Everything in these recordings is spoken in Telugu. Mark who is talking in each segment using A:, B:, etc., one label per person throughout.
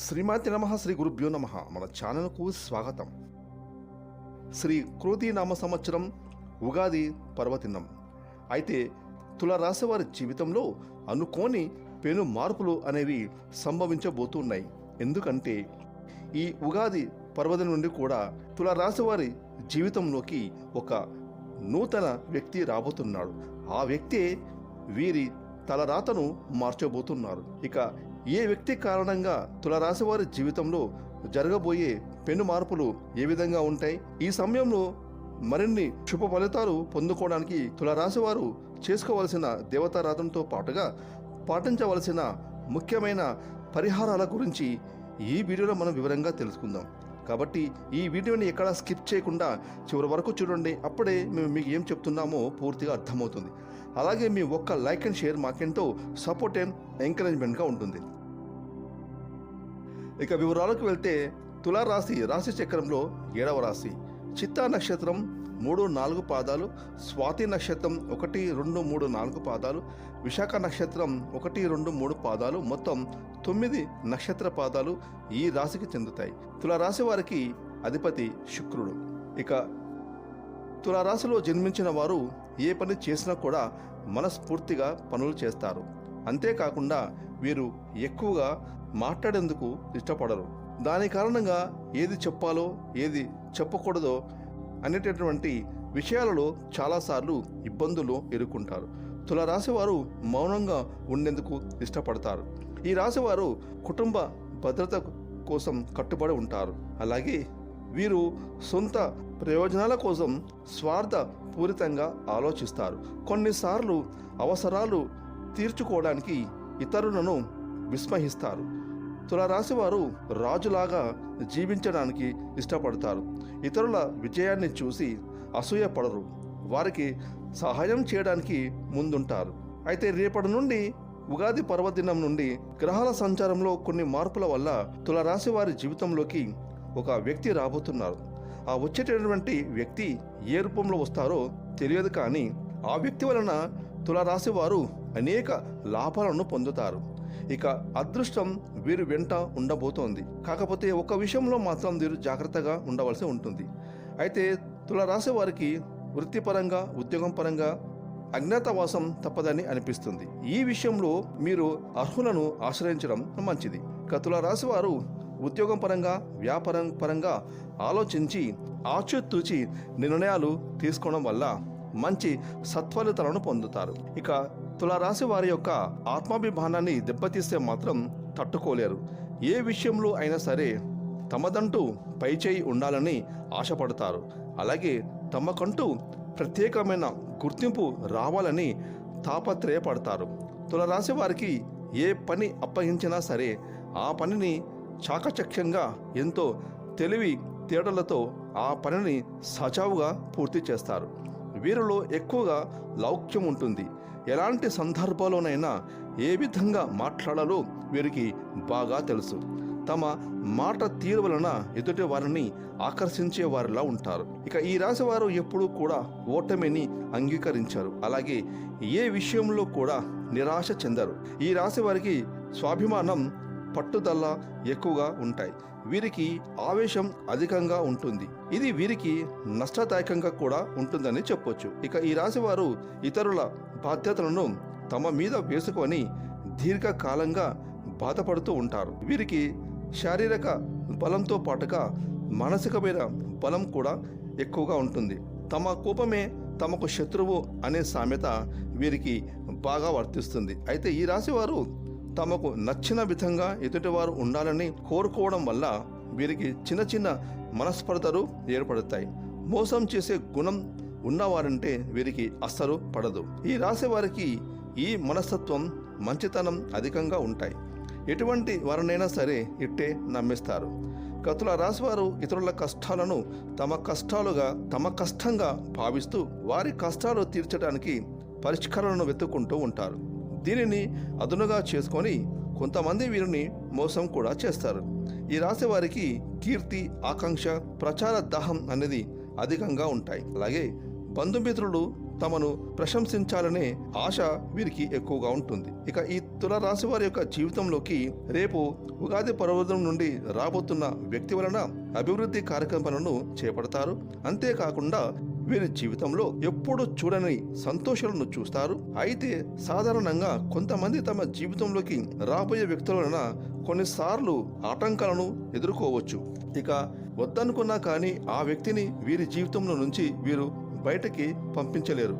A: శ్రీమాతి నమ శ్రీ గురుభ్యో నమ. మన ఛానల్కు స్వాగతం. శ్రీ క్రోధి నామ సంవత్సరం ఉగాది పర్వదినం. అయితే తులరాశి వారి జీవితంలో అనుకోని పెను మార్పులు అనేవి సంభవించబోతున్నాయి. ఎందుకంటే ఈ ఉగాది పర్వదినం నుండి కూడా తులరాశి వారి జీవితంలోకి ఒక నూతన వ్యక్తి రాబోతున్నాడు. ఆ వ్యక్తే వీరి తలరాతను మార్చబోతున్నారు. ఇక ఏ వ్యక్తి కారణంగా తులరాశి వారి జీవితంలో జరగబోయే పెను మార్పులు ఏ విధంగా ఉంటాయి? ఈ సమయంలో మరిన్ని శుభ ఫలితాలు పొందుకోవడానికి తులరాశి వారు చేసుకోవలసిన దేవతారాధనతో పాటుగా పాటించవలసిన ముఖ్యమైన పరిహారాల గురించి ఈ వీడియోలో మనం వివరంగా తెలుసుకుందాం. కాబట్టి ఈ వీడియోని ఎక్కడ స్కిప్ చేయకుండా చివరి వరకు చూడండి. అప్పుడే మేము మీకు ఏం చెప్తున్నామో పూర్తిగా అర్థమవుతుంది. అలాగే మీ ఒక్క లైక్ అండ్ షేర్ మాకెంతో సపోర్ట్ అండ్ ఎంకరేజ్మెంట్గా ఉంటుంది. ఇక వివరాలకు వెళ్తే తులారాశి రాశి చక్రంలో ఏడవ రాశి. చిత్తా నక్షత్రం మూడు నాలుగు పాదాలు స్వాతి నక్షత్రం ఒకటి రెండు మూడు నాలుగు పాదాలు విశాఖ నక్షత్రం ఒకటి రెండు మూడు పాదాలు మొత్తం తొమ్మిది నక్షత్ర పాదాలు ఈ రాశికి చెందుతాయి. తులారాశి వారికి అధిపతి శుక్రుడు. ఇక తులారాశిలో జన్మించిన వారు ఏ పని చేసినా కూడా మనస్ఫూర్తిగా పనులు చేస్తారు. అంతేకాకుండా వీరు ఎక్కువగా మాట్లాడేందుకు ఇష్టపడరు. దాని కారణంగా ఏది చెప్పాలో ఏది చెప్పకూడదో అనేటటువంటి విషయాలలో చాలాసార్లు ఇబ్బందులు ఎదుర్కొంటారు. తులరాశి వారు మౌనంగా ఉండేందుకు ఇష్టపడతారు. ఈ రాశివారు కుటుంబ భద్రత కోసం కట్టుబడి ఉంటారు. అలాగే వీరు సొంత ప్రయోజనాల కోసం స్వార్థ పూరితంగా ఆలోచిస్తారు. కొన్నిసార్లు అవసరాలు తీర్చుకోవడానికి ఇతరులను విస్మహిస్తారు. తులారాశి వారు రాజులాగా జీవించడానికి ఇష్టపడతారు. ఇతరుల విజయాన్ని చూసి అసూయపడరు వారికి సహాయం చేయడానికి ముందుంటారు. అయితే రేపటి నుండి ఉగాది పర్వదినం నుండి గ్రహాల సంచారంలో కొన్ని మార్పుల వల్ల తులరాశి వారి జీవితంలోకి ఒక వ్యక్తి రాబోతున్నారు. ఆ వచ్చేటటువంటి వ్యక్తి ఏ రూపంలో వస్తారో తెలియదు కానీ ఆ వ్యక్తి వలన తులరాశి వారు అనేక లాభాలను పొందుతారు. ఇక అదృష్టం వీరు వెంట ఉండబోతోంది. కాకపోతే ఒక విషయంలో మాత్రం వీరు జాగ్రత్తగా ఉండవలసి ఉంటుంది. అయితే తులరాశి వారికి వృత్తిపరంగా ఉద్యోగం పరంగా అజ్ఞాతవాసం తప్పదని అనిపిస్తుంది. ఈ విషయంలో మీరు అర్హులను ఆశ్రయించడం మంచిది. కతుల రాశి వారు ఉద్యోగం పరంగా వ్యాపారం పరంగా ఆలోచించి ఆచితూచి నిర్ణయాలు తీసుకోవడం వల్ల మంచి సత్ఫలితాలను పొందుతారు. ఇక తులారాశి వారి యొక్క ఆత్మాభిమానాన్ని దెబ్బతీస్తే మాత్రం తట్టుకోలేరు. ఏ విషయంలో అయినా సరే తమదంటూ పైచేయి ఉండాలని ఆశపడతారు. అలాగే తమకంటూ ప్రత్యేకమైన గుర్తింపు రావాలని తాపత్రయపడతారు. తులరాశి వారికి ఏ పని అప్పగించినా సరే ఆ పనిని చాకచక్యంగా ఎంతో తెలివి తేడలతో ఆ పనిని సజావుగా పూర్తి చేస్తారు. వీరిలో ఎక్కువగా లౌక్యం ఉంటుంది. ఎలాంటి సందర్భాల్లోనైనా ఏ విధంగా మాట్లాడాలో వీరికి బాగా తెలుసు. తమ మాట తీరు వలన ఎదుటి వారిని ఆకర్షించే వారిలా ఉంటారు. ఇక ఈ రాశి వారు ఎప్పుడూ కూడా ఓటమిని అంగీకరించారు. అలాగే ఏ విషయంలో కూడా నిరాశ చెందరు. ఈ రాశి వారికి స్వాభిమానం పట్టుదల ఎక్కువగా ఉంటాయి. వీరికి ఆవేశం అధికంగా ఉంటుంది. ఇది వీరికి నష్టదాయకంగా కూడా ఉంటుందని చెప్పొచ్చు. ఇక ఈ రాశి వారు ఇతరుల బాధ్యతలను తమ మీద వేసుకొని దీర్ఘకాలంగా బాధపడుతూ ఉంటారు. వీరికి శారీరక బలంతో పాటుగా మానసికమైన బలం కూడా ఎక్కువగా ఉంటుంది. తమ కోపమే తమకు శత్రువు అనే సామెత వీరికి బాగా వర్తిస్తుంది. అయితే ఈ రాశివారు తమకు నచ్చిన విధంగా ఎదుటివారు ఉండాలని కోరుకోవడం వల్ల వీరికి చిన్న చిన్న మనస్పర్ధలు ఏర్పడతాయి. మోసం చేసే గుణం ఉన్నవారంటే వీరికి అస్సలు పడదు. ఈ రాశి వారికి ఈ మనస్తత్వం మంచితనం అధికంగా ఉంటాయి. ఎటువంటి వారినైనా సరే ఇట్టే నమ్మిస్తారు. కతుల రాశివారు ఇతరుల కష్టాలను తమ కష్టాలుగా తమ కష్టంగా భావిస్తూ వారి కష్టాలు తీర్చడానికి పరిష్కారాలను వెతుక్కుంటూ ఉంటారు. దీనిని అదునుగా చేసుకొని కొంతమంది వీరిని మోసం కూడా చేస్తారు. ఈ రాశి వారికి కీర్తి ఆకాంక్ష ప్రచార దాహం అనేది అధికంగా ఉంటాయి. అలాగే బంధుమిత్రులు తమను ప్రశంసించాలనే ఆశ వీరికి ఎక్కువగా ఉంటుంది. ఇక ఈ తుల రాశి వారి యొక్క జీవితంలోకి రేపు ఉగాది పర్వతం నుండి రాబోతున్న వ్యక్తి వలన అభివృద్ధి కార్యక్రమాలను చేపడతారు. అంతేకాకుండా వీరి జీవితంలో ఎప్పుడూ చూడని సంతోషాలను చూస్తారు. అయితే సాధారణంగా కొంతమంది తమ జీవితంలోకి రాబోయే వ్యక్తుల వలన కొన్నిసార్లు ఆటంకాలను ఎదుర్కోవచ్చు. ఇక వద్దనుకున్నా కానీ ఆ వ్యక్తిని వీరి జీవితంలో నుంచి వీరు బయటకి పంపించలేరు.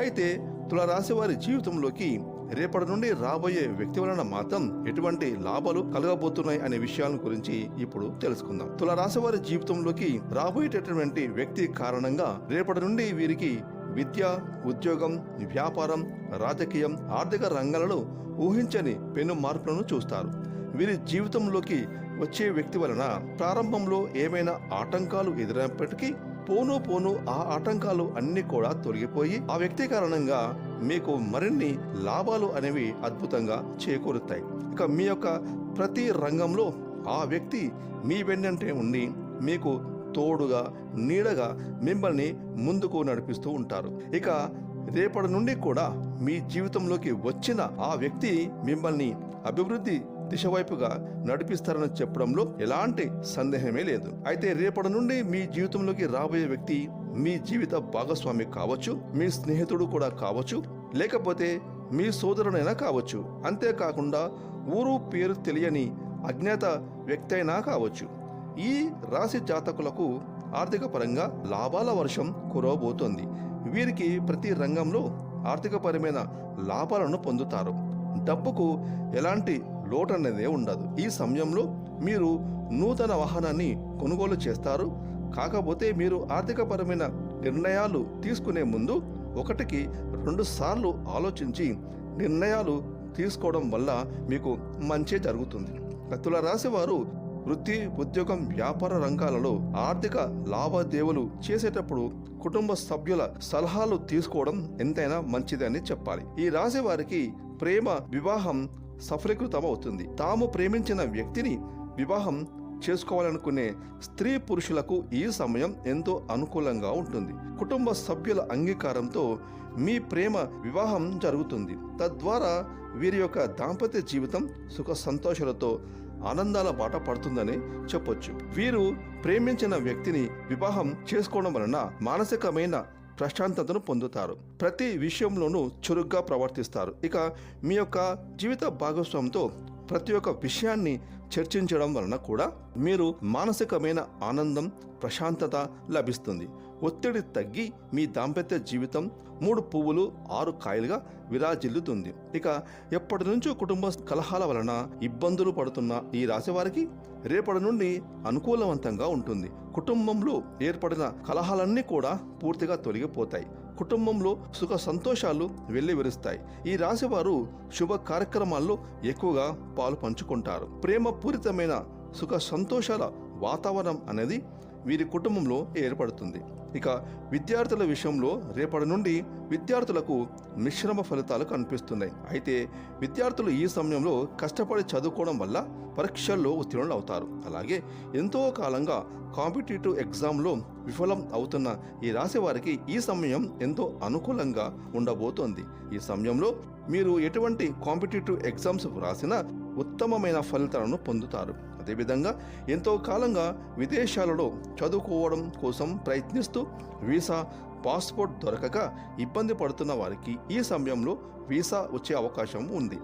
A: అయితే తులరాశి వారి జీవితంలోకి రేపటి నుండి రాబోయే వ్యక్తి వలన మాత్రం ఎటువంటి లాభాలు కలగబోతున్నాయి అనే విషయాల గురించి ఇప్పుడు తెలుసుకుందాం. తులరాశి వారి జీవితంలోకి రాబోయేటటువంటి వ్యక్తి కారణంగా రేపటి నుండి వీరికి విద్య ఉద్యోగం వ్యాపారం రాజకీయం ఆర్థిక రంగాలలో ఊహించని పెను మార్పులను చూస్తారు. వీరి జీవితంలోకి వచ్చే వ్యక్తి వలన ప్రారంభంలో ఏమైనా ఆటంకాలు ఎదురైనప్పటికీ పోను పోను ఆ ఆటంకాలు అన్ని కూడా తొలగిపోయి ఆ వ్యక్తి కారణంగా మీకు మరిన్ని లాభాలు అనేవి అద్భుతంగా చేకూరుతాయి. ఇక మీ యొక్క ప్రతి రంగంలో ఆ వ్యక్తి మీ వెన్నంటే ఉండి మీకు తోడుగా నీడగా మిమ్మల్ని ముందుకు నడిపిస్తూ ఉంటారు. ఇక రేపటి నుండి కూడా మీ జీవితంలోకి వచ్చిన ఆ వ్యక్తి మిమ్మల్ని అభివృద్ధి దిశ వైపుగా నడిపిస్తారని చెప్పడంలో ఎలాంటి సందేహమే లేదు. అయితే రేపటి నుండి మీ జీవితంలోకి రాబోయే వ్యక్తి మీ జీవిత భాగస్వామి కావచ్చు మీ స్నేహితుడు కూడా కావచ్చు లేకపోతే మీ సోదరునైనా కావచ్చు. అంతేకాకుండా ఊరు పేరు తెలియని అజ్ఞాత వ్యక్తి అయినా కావచ్చు. ఈ రాశి జాతకులకు ఆర్థిక పరంగా లాభాల వర్షం కురవబోతోంది. వీరికి ప్రతి రంగంలో ఆర్థికపరమైన లాభాలను పొందుతారు. డబ్బుకు ఎలాంటి లోటు అనేదే ఉండదు. ఈ సమయంలో మీరు నూతన వాహనాన్ని కొనుగోలు చేస్తారు. కాకపోతే మీరు ఆర్థికపరమైన నిర్ణయాలు తీసుకునే ముందు ఒకటికి రెండు సార్లు ఆలోచించి నిర్ణయాలు తీసుకోవడం వల్ల మీకు మంచి జరుగుతుంది. తుల రాశి వారు వృత్తి ఉద్యోగం వ్యాపార రంగాలలో ఆర్థిక లావాదేవీలు చేసేటప్పుడు కుటుంబ సభ్యుల సలహాలు తీసుకోవడం ఎంతైనా మంచిదని చెప్పాలి. ఈ రాశి వారికి ప్రేమ వివాహం సఫలీకృతమవుతుంది తాము ప్రేమించిన వ్యక్తిని వివాహం చేసుకోవాలనుకునే స్త్రీ పురుషులకు ఈ సమయం ఎంతో అనుకూలంగా ఉంటుంది. కుటుంబ సభ్యుల అంగీకారంతో మీ ప్రేమ వివాహం జరుగుతుంది. తద్వారా వీరి యొక్క దాంపత్య జీవితం సుఖ సంతోషాలతో ఆనందాల బాట పడుతుందని చెప్పొచ్చు. వీరు ప్రేమించిన వ్యక్తిని వివాహం చేసుకోవడం వలన మానసికమైన ప్రశాంతతను పొందుతారు. ప్రతి విషయంలోనూ చురుగ్గా ప్రవర్తిస్తారు. ఇక మీ యొక్క జీవిత భాగస్వామితో ప్రతి ఒక్క విషయాన్ని చర్చించడం వలన కూడా మీరు మానసికమైన ఆనందం ప్రశాంతత లభిస్తుంది. ఒత్తిడి తగ్గి మీ దాంపత్య జీవితం మూడు పువ్వులు ఆరు కాయలుగా విరాజిల్లుతుంది. ఇక ఎప్పటి నుంచో కుటుంబ కలహాల వలన ఇబ్బందులు పడుతున్న ఈ రాశి వారికి రేపటి నుండి అనుకూలవంతంగా ఉంటుంది. కుటుంబంలో ఏర్పడిన కలహాలన్నీ కూడా పూర్తిగా తొలగిపోతాయి. కుటుంబంలో సుఖ సంతోషాలు వెల్లివిరుస్తాయి. ఈ రాశివారు శుభ కార్యక్రమాల్లో ఎక్కువగా పాలు పంచుకుంటారు. ప్రేమపూరితమైన సుఖ సంతోషాల వాతావరణం అనేది వీరి కుటుంబంలో ఏర్పడుతుంది. ఇక విద్యార్థుల విషయంలో రేపటి నుండి విద్యార్థులకు మిశ్రమ ఫలితాలు కనిపిస్తున్నాయి. అయితే విద్యార్థులు ఈ సమయంలో కష్టపడి చదువుకోవడం వల్ల పరీక్షల్లో ఉత్తీర్ణులు అవుతారు అలాగే ఎంతో కాలంగా కాంపిటేటివ్ ఎగ్జామ్లో విఫలం అవుతున్న ఈ రాశి వారికి ఈ సమయం ఎంతో అనుకూలంగా ఉండబోతోంది. ఈ సమయంలో మీరు ఎటువంటి కాంపిటేటివ్ ఎగ్జామ్స్ వ్రాసినా ఉత్తమమైన ఫలితాలను పొందుతారు. అదేవిధంగా ఎంతో కాలంగా విదేశాలలో చదువుకోవడం కోసం ప్రయత్నిస్తూ వీసా పాస్పోర్ట్ దొరకక ఇబ్బంది పడుతున్న వారికి ఈ సమయంలో వీసా వచ్చే అవకాశం ఉంది.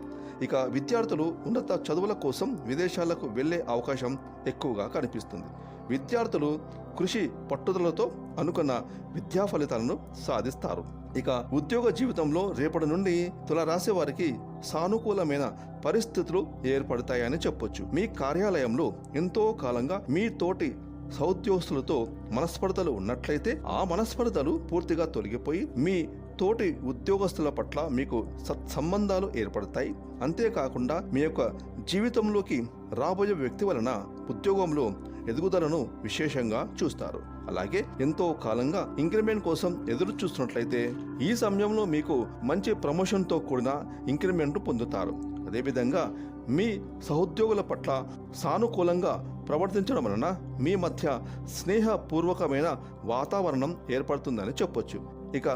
A: ఇక విద్యార్థులు ఉన్నత చదువుల కోసం విదేశాలకు వెళ్ళే అవకాశం ఎక్కువగా కనిపిస్తుంది. విద్యార్థులు కృషి పట్టుదలతో అనుకున్న విద్యా ఫలితాలను సాధిస్తారు. ఇక ఉద్యోగ జీవితంలో రేపటి నుండి తులరాశి వారికి సానుకూలమైన పరిస్థితులు ఏర్పడతాయని చెప్పొచ్చు. మీ కార్యాలయంలో ఎంతో కాలంగా మీ తోటి సౌద్యోగులతో మనస్పర్ధలు ఉన్నట్లయితే ఆ మనస్పర్ధలు పూర్తిగా తొలగిపోయి మీ తోటి ఉద్యోగస్తుల పట్ల మీకు సత్సంబంధాలు ఏర్పడతాయి. అంతేకాకుండా మీ యొక్క జీవితంలోకి రాబోయే వ్యక్తి వలన ఉద్యోగంలో ఎదుగుదలను విశేషంగా చూస్తారు. అలాగే ఎంతో కాలంగా ఇంక్రిమెంట్ కోసం ఎదురు చూస్తున్నట్లయితే ఈ సమయంలో మీకు మంచి ప్రమోషన్తో కూడిన ఇంక్రిమెంట్ పొందుతారు. అదేవిధంగా మీ సహోద్యోగుల పట్ల సానుకూలంగా ప్రవర్తించడం వలన మీ మధ్య స్నేహపూర్వకమైన వాతావరణం ఏర్పడుతుందని చెప్పొచ్చు. ఇక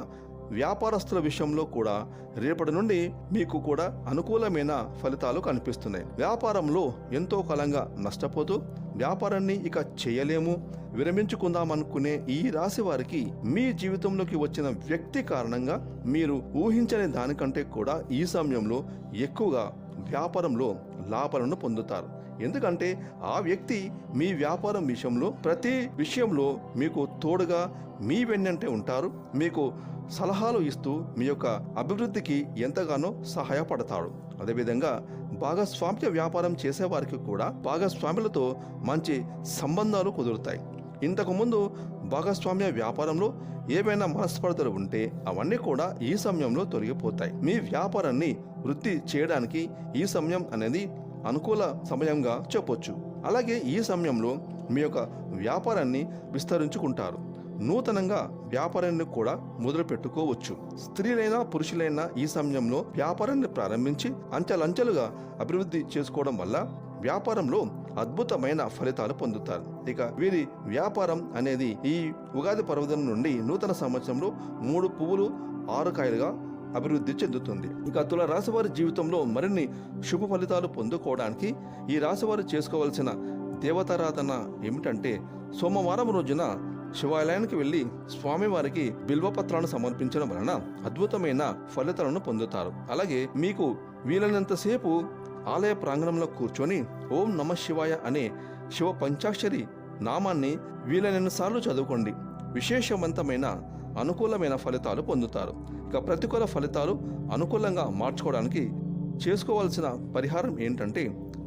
A: వ్యాపారస్తుల విషయంలో కూడా రేపటి నుండి మీకు కూడా అనుకూలమైన ఫలితాలు కనిపిస్తున్నాయి. వ్యాపారంలో ఎంతో కాలంగా నష్టపోతూ వ్యాపారాన్ని ఇక చేయలేము. విరమించుకుందామనుకునే ఈ రాశి వారికి మీ జీవితంలోకి వచ్చిన వ్యక్తి కారణంగా మీరు ఊహించని దానికంటే కూడా ఈ సమయంలో ఎక్కువగా వ్యాపారంలో లాభాలను పొందుతారు. ఎందుకంటే ఆ వ్యక్తి మీ వ్యాపారం విషయంలో ప్రతి విషయంలో మీకు తోడుగా మీ వెన్నంటే ఉంటారు. మీకు సలహాలు ఇస్తూ మీ యొక్క అభివృద్ధికి ఎంతగానో సహాయపడతాడు. అదేవిధంగా భాగస్వామ్య వ్యాపారం చేసేవారికి కూడా భాగస్వాములతో మంచి సంబంధాలు కుదురుతాయి. ఇంతకుముందు భాగస్వామ్య వ్యాపారంలో ఏవైనా మనస్పర్ధలు ఉంటే అవన్నీ కూడా ఈ సమయంలో తొలగిపోతాయి. మీ వ్యాపారాన్ని వృత్తి చేయడానికి ఈ సమయం అనేది అనుకూల సమయంగా చెప్పొచ్చు. అలాగే ఈ సమయంలో మీ యొక్క వ్యాపారాన్ని విస్తరించుకుంటారు. నూతనంగా వ్యాపారాన్ని కూడా మొదలు పెట్టుకోవచ్చు. స్త్రీలైనా పురుషులైనా ఈ సమయంలో వ్యాపారాన్ని ప్రారంభించి అంచెలంచెలుగా అభివృద్ధి చేసుకోవడం వల్ల వ్యాపారంలో అద్భుతమైన ఫలితాలు పొందుతారు. ఇక వీరి వ్యాపారం అనేది ఈ ఉగాది పర్వదం నుండి నూతన సంవత్సరంలో మూడు పువ్వులు ఆరు కాయలుగా అభివృద్ధి చెందుతుంది. ఇక తుల రాశివారి జీవితంలో మరిన్ని శుభ ఫలితాలు పొందుకోవడానికి ఈ రాశివారు చేసుకోవాల్సిన దేవతారాధన ఏమిటంటే సోమవారం రోజున శివాలయానికి వెళ్ళి స్వామివారికి బిల్వపత్రాలను సమర్పించడం వలన అద్భుతమైన ఫలితాలను పొందుతారు. అలాగే మీకు వీలైనంతసేపు ఆలయ ప్రాంగణంలో కూర్చొని ఓం నమ శివాయ అనే శివ పంచాక్షరి నామాన్ని వీలైనన్ని సార్లు చదువుకోండి. విశేషవంతమైన అనుకూలమైన ఫలితాలు పొందుతారు. ఇక ప్రతికూల ఫలితాలు అనుకూలంగా మార్చుకోవడానికి చేసుకోవాల్సిన పరిహారం ఏంటంటే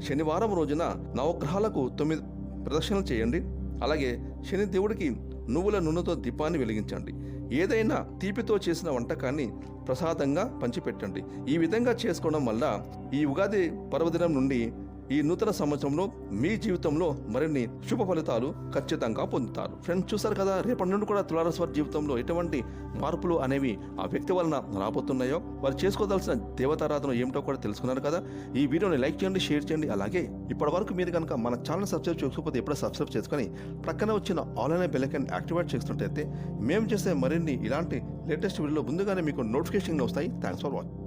A: శనివారం రోజున నవగ్రహాలకు తొమ్మిది ప్రదక్షిణలు చేయండి. అలాగే శని దేవుడికి నువ్వుల నూనెతో దీపాన్ని వెలిగించండి. ఏదైనా తీపితో చేసిన వంటకాన్ని ప్రసాదంగా పంచిపెట్టండి. ఈ విధంగా చేసుకోవడం వల్ల ఈ ఉగాది పర్వదినం నుండి ఈ నూతన సంవత్సరంలో మీ జీవితంలో మరిన్ని శుభ ఫలితాలు ఖచ్చితంగా పొందుతారు. ఫ్రెండ్స్ చూసారు కదా రేపటి నుండి కూడా తులారాశి జీవితంలో ఎటువంటి మార్పులు అనేవి ఆ వ్యక్తి వలన రాబోతున్నాయో? వారు చేసుకోదలసిన దేవతారాధన ఏమిటో కూడా తెలుసుకున్నారు కదా. ఈ వీడియోని లైక్ చేయండి షేర్ చేయండి. అలాగే ఇప్పటి వరకు మీరు కనుక మన ఛానల్ సబ్స్క్రైబ్ చేసుకోకపోతే ఎప్పుడో సబ్స్క్రైబ్ చేసుకొని ప్రక్కన వచ్చిన ఆన్లైన్ బెల్లకన్ యాక్టివేట్ చేస్తుంటే మేము చేసే మరిన్ని ఇలాంటి లేటెస్ట్ వీడియోలో ముందుగానే మీకు నోటిఫికేషన్ వస్తాయి. Thanks for watching